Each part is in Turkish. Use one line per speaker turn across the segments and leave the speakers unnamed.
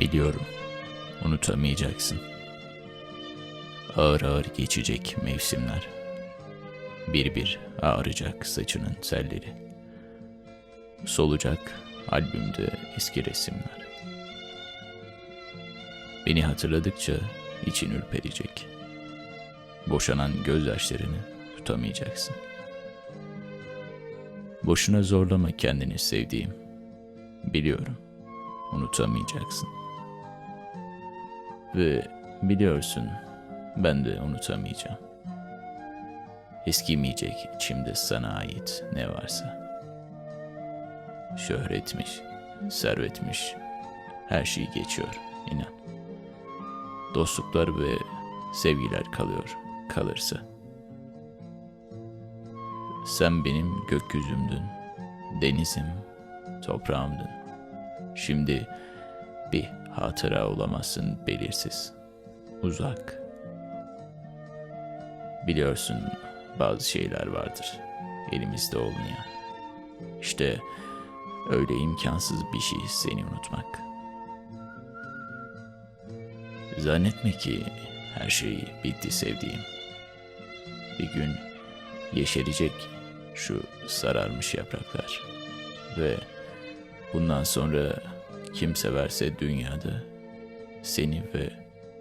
Biliyorum. Unutamayacaksın. Ağır ağır geçecek mevsimler. Bir bir ağaracak saçının telleri. Solacak albümde eski resimler. Beni hatırladıkça için ürperecek. Boşanan gözyaşlarını tutamayacaksın. Boşuna zorlama kendini sevdiğim. Biliyorum. Unutamayacaksın. Ve biliyorsun ben de unutamayacağım. Eskimeyecek içimde sana ait ne varsa. Şöhretmiş, servetmiş, her şey geçiyor inan. Dostluklar ve sevgiler kalıyor, kalırsa. Sen benim gökyüzümdün, denizim, toprağımdın. Şimdi bir hatıra olamazsın belirsiz, uzak. Biliyorsun bazı şeyler vardır elimizde olmayan. İşte öyle imkansız bir şey seni unutmak. Zannetme ki her şey bitti sevdiğim. Bir gün yeşerecek şu sararmış yapraklar ve bundan sonra kim severse dünyada seni ve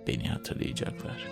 beni hatırlayacaklar.